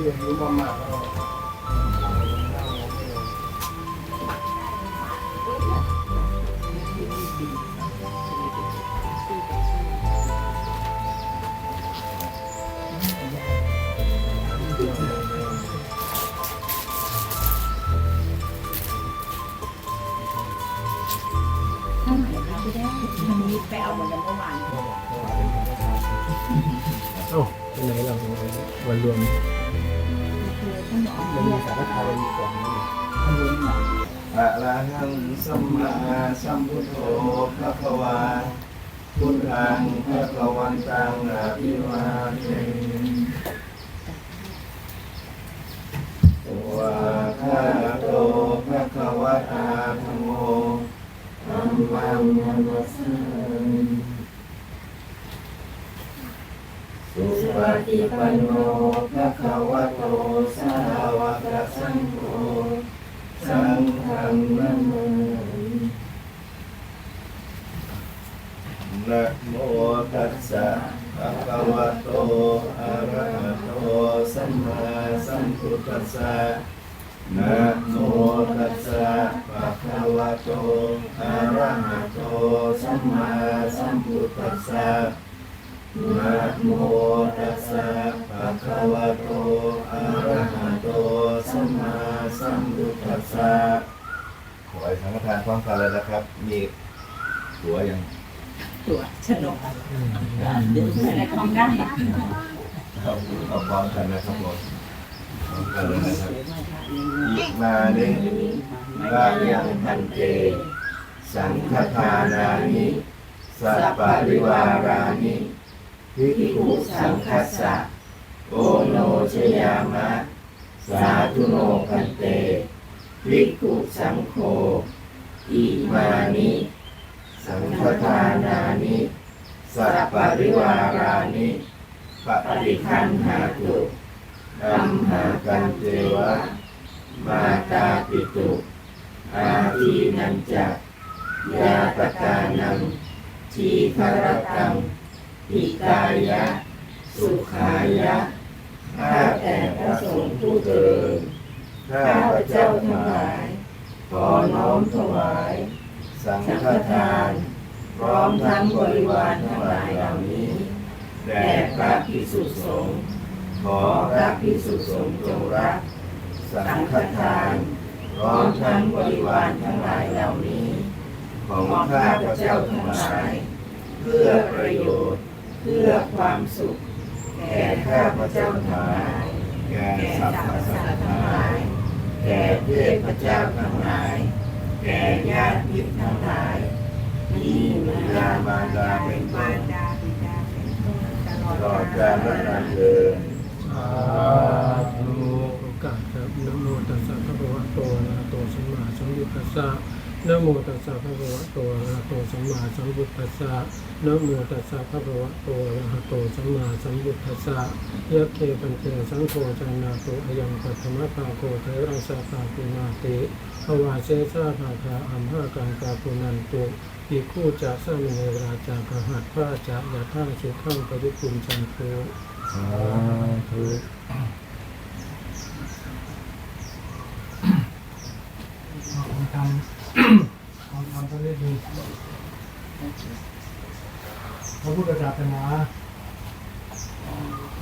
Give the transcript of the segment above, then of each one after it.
ที่อายุมากๆก็ไม่ลงท่าหมด้วันนี้วเมื่อวานเอ้าไปไหนเราวันรวม คือท่านบอกมันมีสารคดีก่อนนี่ท่านรู้หน่อยอะระหังสัมมาสัมพุทโธพระควาพุทธังพระควันตังอะภิวาเทวะคาโตพระควตาธัมโมธัมมังนัมสสสุปฏิปันโน คะวะโตสาวกสังโฆสังฆังนะโมนะโมตัสสะภะคะวะโตอะระหะโตสัมมาสัมพุทธัสสะนะโมตัสสะภะคะวะโตอะระหะโตสัมมาสัมพุทธัสสะ นะโมตัสสะภะคะวะโตอะระหะโตสัมมาสัมพุทธัสสะขอให้สังฆทานพร้อมกันเลยนะครับ มีหัวยังตัวฉนกเดี๋ยวใส่ในของได้เอาเอาพร้อมกันนะครับผมพร้อมกันเลยนะครับอิมาเนิกายังพันเต สังฆทานานิสัพปะริวารานิ ภิกขุสังคัสสะโอโนชยามะ สาธุโนพันเตภิกขุสังโฆอิมานิ สังฆทานานิสัพปริวารานิปฏิคันหาตุอัมหากันเทวะ มาตาปิตุ อาทีนันจักยาตกานังทีคารตัง อิกายะ สุขายะข้าแต่พระสงฆ์ผู้เจริญข้าพระเจ้าทั้งหลาย ขอน้อมถวาย สังฆทาน พร้อมทั้งบริวารทั้งหลายเหล่านี้แด่พระภิกษุสงฆ์ขอพระภิกษุสงฆ์จงรับ สังฆทานพร้อมทั้งบริวารทั้งหลายเหล่านี้ ของข้าพระเจ้าทั้งหลาย เพื่อประโยชน์ เพื่อความสุข แก่ข้าพระเจ้าทั้งหลายแก่สรรพสัตว์ทั้งหลาย แก่เทพเจ้าทั้งหลาย แก่ญาติมิตรทั้งหลายที่มียามารดาเป็นต้นตลอดกาลนานเดินสาธุโอกาสครับนะโมตัสสะภะคะวะโตอะระหะโตสัมมาสัมพุทธัสสะ นะโมตัสสะภะคะวะโตอะระหะโตสัมมาสัมพุทธัสสะนะโมตัสสะภะคะวะโตอะระหะโตสัมมาสัมพุทธัสสะยะเคปัญเจสังโฆจานาโตอะยังปัทมะภาโคเทระสะภาปิมาติภวาเชสาภาคาอัมหากังกาปุนันตุอีคู่จะสร้างในราจากหัตพระจะยะท่าสุขังปริปุญจันโทสาธุลองทำลอง ทำสักนิดหนึงพระพุทธศาสนา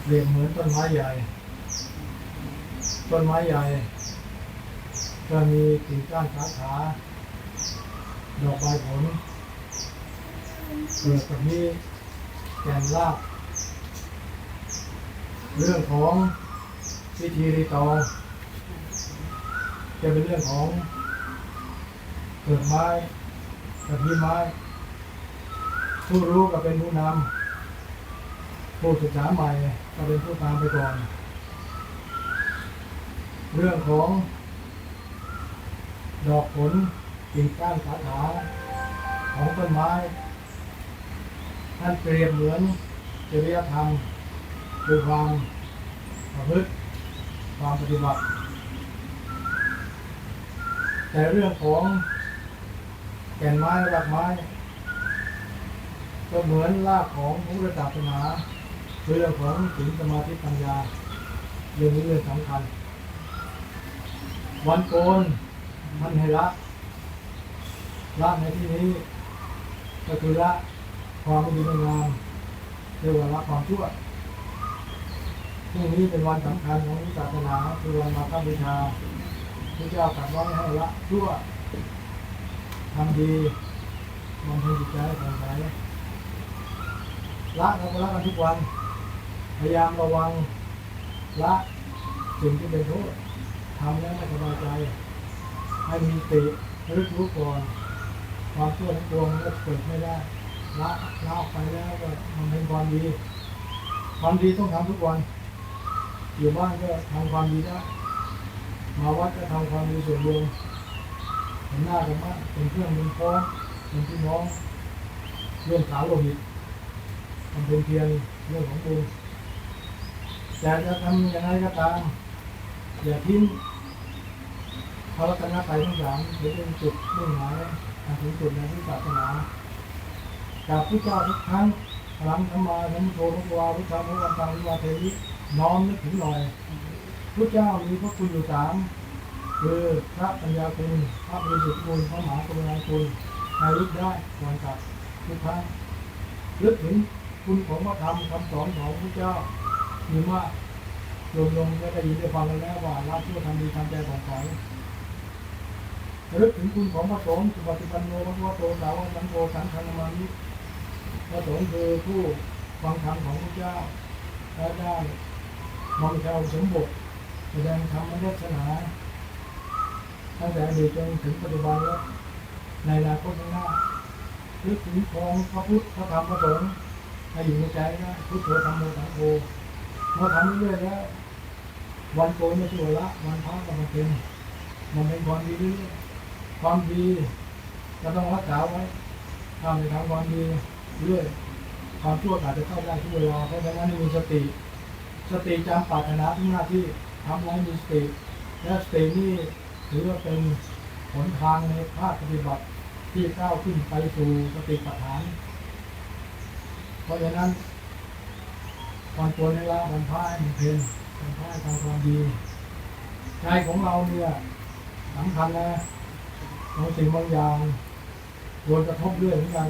เปรียบเหมือนต้นไม้ใหญ่ ต้นไม้ใหญ่จะมีกิ่งก้านสาขาดอกใบผลเกิดแบบนี้แก่นราก เรื่องของวิธีรีตองจะเป็นเรื่องของ เกิดไม้กับยีไม้ ผู้รู้ก็เป็นผู้นำผู้ศึกษาใหม่ก็เป็นผู้ตามไปก่อน เรื่องของ ดอกผลกิ่งก้านสาขาของต้นไม้ ท่านเปรียบเหมือนจริยธรรมคือความประพฤติความปฏิบัติ แต่เรื่องของ แก่นไม้รากไม้ ก็เหมือนรากของพระพุทธศาสนาเรื่องของศีลสมาธิปัญญาเรื่องนี้เรื่องสำคัญ วันโกนมันให้ละละในที่นี้ ก็คือละความไม่ดีไม่งามเรียกว่าละความชั่วพรุ่งนี้เป็นวันสำคัญของศาสนาคือวันมาฆบูชาพระเจ้าตรัสไว้ให้ละชั่ว ทำดีมันเป็นจิตใจของใสละเราก็ละกันทุกวัน พยายามระวังละสิ่งที่เป็นโทษทำแล้วไม่สบายใจ ให้มีสติรึกรู้ก่อนความชั่วทั้งปวงก็เกิดไม่ได้ละละออกไปแล้วก็มันเป็นความดี ความดีต้องทำทุกวัน อยู่บ้านก็ทำความดีได้มาวัดก็ทำความดีส่วนรวม เห็นหน้ากันบ้างเป็นเพื่อนเป็นพ้องเป็นพี่น้องเรื่องขาวโลหิตมันเป็นเพียงเรื่องของบุญแต่จะทำยังไงก็ตาม อย่าทิ้งพระรัตนตรัยทั้งสามหรือเป็นจุดมุ่งหมายอันถึงจุดในที่ศาสนาจากพระเจ้าทุกครั้งพลังธรรมาธรรมโทพระวาพุทธาพระวันตังพระวาเทวิน้อมนึกถึงหน่อยพระเจ้ามีพระคุณอยู่สาม คือพระปัญญาคุณพระบริสุทธิ์คุณพระมหากรุณาคุณนายรึกได้ก่อนกลับทุกครั้งนึกถึงคุณของพระธรรมคำสอนของพระเจ้ามีมากรวมลงก็ได้ยินได้ฟังแล้วว่าละชั่วทำดีทำใจของเขาระลึกถึงคุณของพระสงฆ์สุปฏิปันโนพระพุทธโตสาวกสังโฆสังฆนามานิพระสงฆ์คือผู้ฟังธรรมของพระเจ้าและได้มองเจ้าสมบทแสดงธรรมเทศนา ตั้งแต่อดีตจนถึงปัจจุบันและในอนาคตข้างหน้านึกถึงของพระพุทธพระธรรมพระสงฆ์ให้อยู่ในใจนะพุทโธธรรมโมสังโฆเมื่อทำเรื่อยๆแล้ววันโกนไม่ชั่วละวันพระก็มาเป็นมันเป็นความดีเรื่อยความดีเราต้องรักษาไว้ทำในทางความดีเรื่อยความชั่วอาจจะเข้าได้ทุกเวลาเพราะฉะนั้นมีสติ สติจำปรารถนาทุกหน้าที่ทำไว้มีสติและสตินี่ ถือว่าเป็นหนทางในภาคปฏิบัติที่ก้าวขึ้นไปสู่สติปัฏฐาน เพราะฉะนั้นวันตัวในละวันพระให้มันเพนวันพระให้ทำความดีใจของเราเนี่ยสำคัญนะบางสิ่งบางอย่างโดนกระทบเรื่อยเหมือนกัน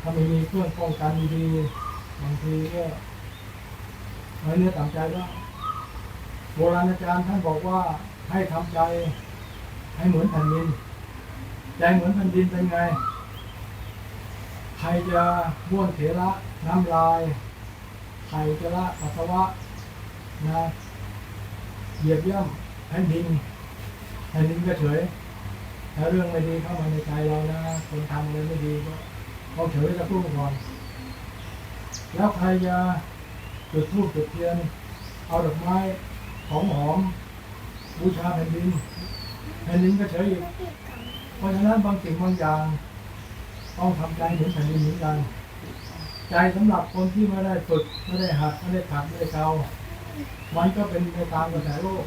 ถ้าไม่มีเครื่องป้องกันดีบางทีก็ไว้เนื้อต่ำใจว่าโบราณอาจารย์ท่านบอกว่า ให้ทำใจ ให้เหมือนแผ่นดินใจเหมือนแผ่นดินเป็นไงใครจะบ้วนเถระน้ำลายไข่จะละปัสสาวะนะเหยียบย่ำแผ่นดินแผ่นดินก็เฉยถ้าเรื่องไม่ดีเข้ามาในใจเรานะคนทำอะไรไม่ดีก็เขาเฉยจะพูดก่อนแล้วใครจะจุดธูปจุดเทียนเอาดอกไม้ของหอม บูชาแผ่นดินแผ่นดินก็เฉยอีกเพราะฉะนั้นบางสิ่งบางอย่าง ต้องทำใจเหมือนแผ่นดินเหมือนกัน ใจสำหรับคนที่ไม่ได้ฝึกไม่ได้หัดไม่ได้ขัดไม่ได้เกามันก็เป็นไปตามกระแสโลก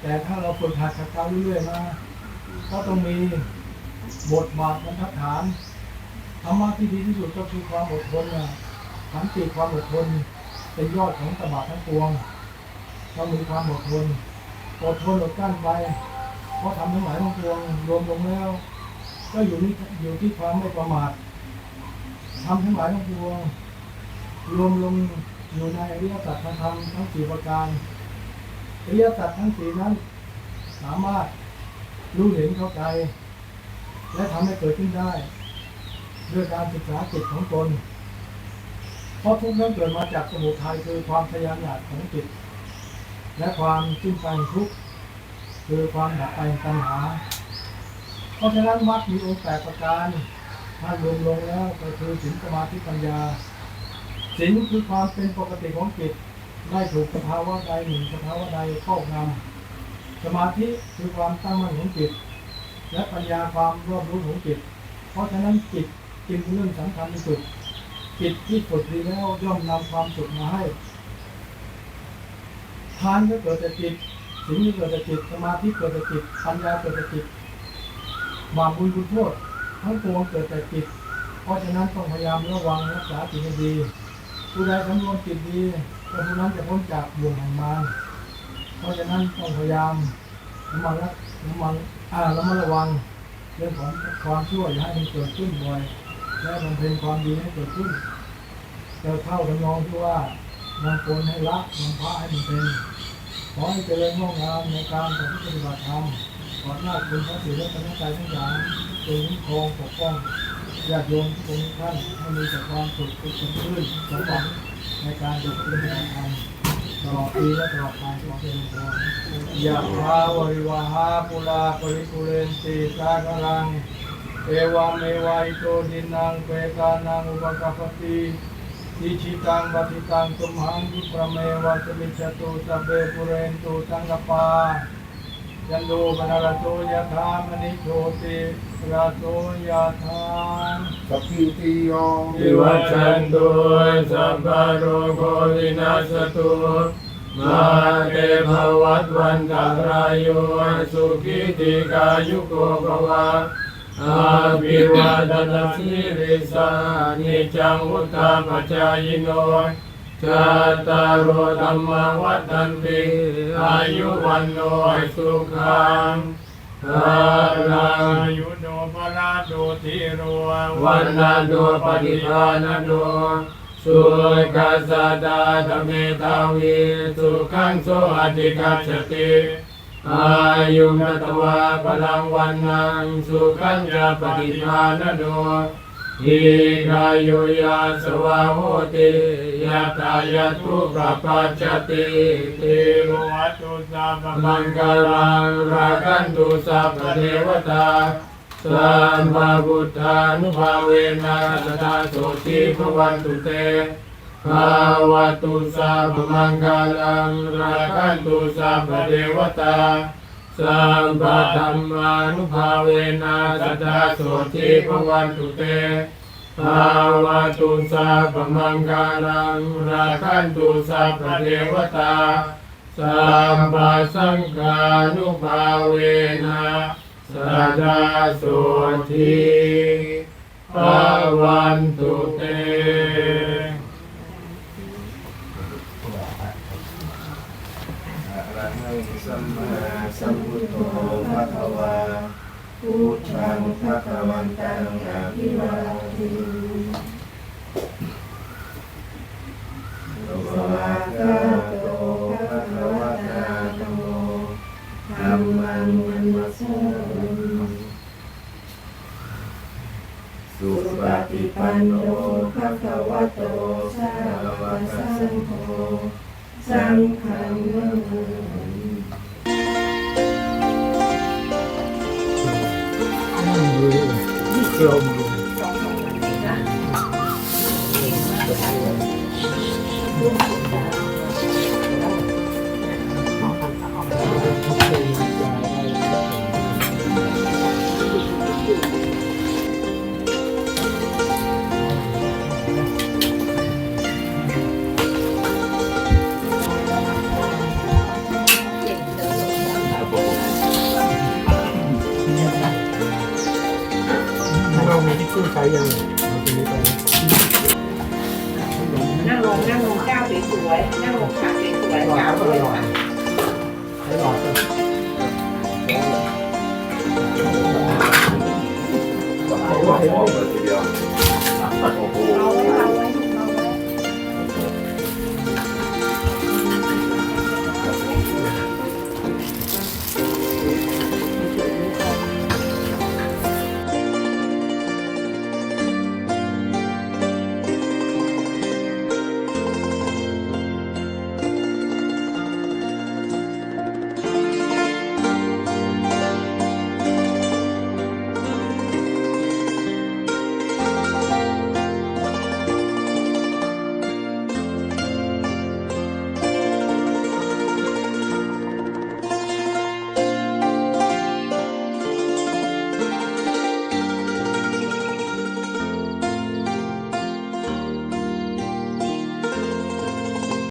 แต่ถ้าเราฝึกหัดขัดเกาเรื่อยๆมาก็ต้องมีบทบาทบรรทัดฐานธรรมะที่ดีที่สุดก็คือความอดทนนะขันติความอดทนเป็นยอดของตบะทั้งปวงต้องมีความอดทน อดทนอดกั้นไป เพราะทำทั้งหลายทั้งปวงรวมลงแล้ว ก็อยู่ที่อยู่ที่ความไม่ประมาททำทั้งหลายทั้งปวงรวมลงอยู่ในอริยสัจธรรมทั้งสี่ประการอริยสัจทั้งสี่นั้น สามารถรู้เห็นเข้าใจ และทำให้เกิดขึ้นได้ ด้วยการศึกษาจิตของตนเพราะทุกนั้นเกิดมาจากสมุทัยคือความพยายามอยากของจิต และความสิ้นไปทุกข์คือความดับไปแห่งตัณหา เพราะฉะนั้นมรรคมีองค์แปดประการถ้ารวมลงแล้วก็คือศีลสมาธิปัญญาศีลคือความเป็นปกติของจิตได้ถูกสภาวะใดหนึ่งสภาวะใดครอบงำสมาธิคือความตั้งมั่นของจิต และปัญญาความรอบรู้ของจิต เพราะฉะนั้นจิตจึงเป็นเรื่องสำคัญที่สุดจิตที่ฝึกดีแล้วย่อมนำความสุขมาให้ ทานก็เกิดจากจิตศีลก็เกิดจากจิตสมาธิเกิดจากจิตปัญญาเกิดจากจิตบาปบุญคุณโทษทั้งปวงเกิดจากจิต เพราะฉะนั้นต้องพยายามระวังรักษาจิตให้ดี ผู้ใดสำรวมจิตดีก็ผู้นั้นจะพ้นจากบ่วงแห่งมารเพราะฉะนั้นต้องพยายามระมัดระระมัดอ่าระมัดระวังเรื่องของความชั่วอย่าให้มันเกิดขึ้นบ่อยและมันเป็นความดีให้เกิดขึ้นจะเท่ากันนองที่ว่า มันควรให้ละมันพระให้มันเป็นขอให้เจริญงอกงามในการปฏิบัติธรรมขอหน้าคุณพระศรีรัตนตรัยทั้งหลายจงคุ้มครองปกป้องญาติโยมทุกท่านให้มีแต่ความสุขสุขสมชื่นสมหวังในการปฏิบัติธรรมตลอดปีและตลอดไปขอดเป็นพรยะถาวริวหาปุราปริปุเรนติสากลังเอวามเอวายโตดินังเปกานังอุปกัปปติ ทิชิตังปฏิตังตุมหังคิปะเมวะสมิจจตุ สัพเพปุเรนตุสังกปาดะติริสะโรโควินาศตุมาเตภวัตวันตายโยสุขิติกายุโกภวะอาภิวาทนาสิริสานิจังวุฒาปจายโนจัตารโอธรรมวัฏันติอายุวันโนสุขังอาลังอายุโนปราโดทิโรวันนาโดปฏิภาณโดสุขัสสะดาธเมตาวีสุขังโสอธิกัจจติ อายุนัตวาพลังวันนังสุขัญญาปฏิภาณโดอิกายุยาสวาโหติยะตายะทุปปัจจติติโลวัตุสัพพมังกลังราคันตุสัพพเทวตาสัมมาบุตธานุภาเวนะสัตาโสติภวันตุเต ภาวะตุสัพพมังคลังราคันตุสัพพเทวตาสัมปะธรรมานุภาเวนะสตาโสติภวันตุเตภาวะตุสัพพมังคลังราคันตุสัพพเทวตาสัมปะสังฆานุภาเวนะสดาโสทีภาวันตุเต สัมพุทโธภะคะวาพุทธังภะคะวันตังอะภิวาเทภะวะกาโตภะคะวะตาโตธัมมังนัมสสามิสุปฏิปันโนภะคะวะโตสาวกสังโฆสังฆังนา มิกลมส Wow, wow, wow.